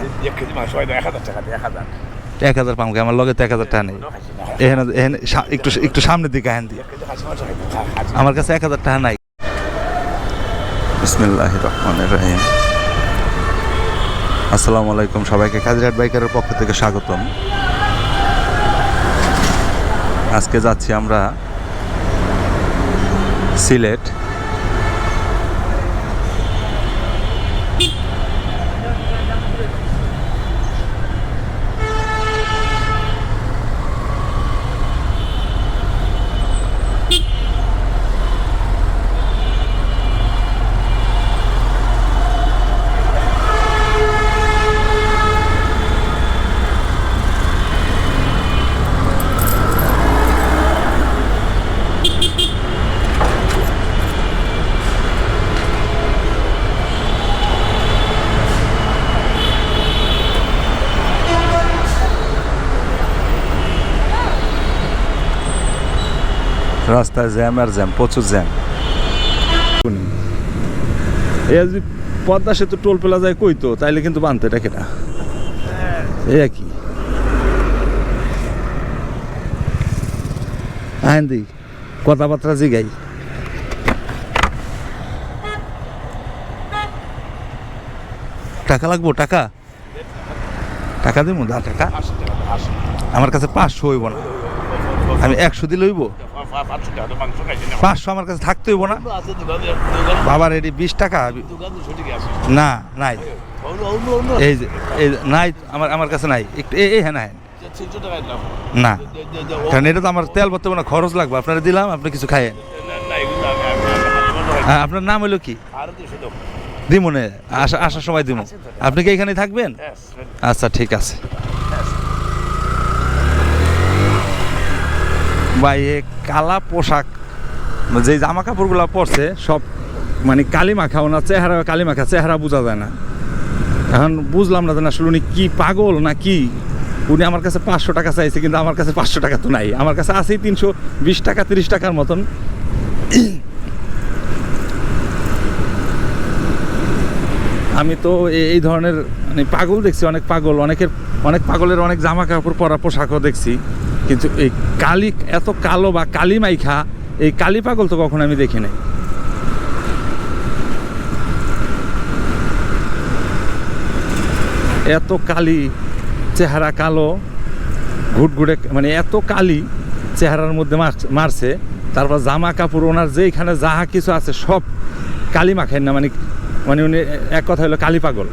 এক কেজি মাংস হয় এক হাজার টাকা এক হাজার এক হাজার পাম আমার লগে তো এক হাজার টাকা নেই এখানে এখানে সা- একটু একটু সামনের দিকে হ্যান দিয়ে আমার কাছে এক হাজার টাকা নাই বিসমিল্লাহ রহমান রহিম আসসালামু আলাইকুম সবাইকে কাজিরহাট বাইকারের পক্ষ থেকে স্বাগতম। আজকে যাচ্ছি আমরা সিলেট। রাস্তায় জ্যাম আর জ্যাম, প্রচুর জ্যাম। এই যদি পদ্মা সেতু টোল পেলা যায় কই তো? তাইলে কিন্তু বানতে, এটা কেনা? এ কি আহেন্দি কথাবার্তা জিগাই। টাকা লাগবো? টাকা? টাকা দিব দা টাকা? আমার কাছে পাঁচশো হইব না। আমি একশো দিলে হইব? পাঁচশো আমার কাছে থাকতে হইব না। বাবার এটি বিশ টাকা। না নাই। এই যে নাই আমার আমার কাছে নাই। একটু এই হ্যাঁ না হ্যাঁ। না। ও- কারণ এটা তো আমার তেল ভরতে না খরচ লাগবে। আপনারা দিলাম আপনি কিছু খাইয়েন। হ্যাঁ, আপনার নাম হলো কি? দিমনে আসা আসার সময় দিমু। আপনি কি এখানে থাকবেন? আচ্ছা ঠিক আছে। এ কালা পোশাক, যে জামা কাপড়গুলো পরছে, সব মানে কালি মাখা ওনার চেহারা কালি মাখা চেহারা বোঝা যায় না। এখন বুঝলাম না যে আসলে উনি কী পাগল না কি? উনি আমার কাছে পাঁচশো টাকা চাইছে, কিন্তু আমার কাছে পাঁচশো টাকা তো নাই। আমার কাছে আছেই তিনশো বিশ টাকা, তিরিশ টাকার মতন। আমি তো এই ধরনের মানে পাগল দেখছি, অনেক পাগল, অনেকের, অনেক পাগলের অনেক জামা কাপড় পরা পোশাকও দেখছি। কিন্তু এই কালি, এত কালো বা কালি মাইখা, এই কালি পাগল তো কখনো আমি দেখি নাই। এত কালি, চেহারা কালো, ঘুটঘুটে মানে এত কালি চেহারার মধ্যে মার- মারছে, তারপর জামা কাপড়, ওনার যেখানে যাহা কিছু আছে সব কালি মাখেন না মানে মানে উনি এক কথা হলো কালি পাগল।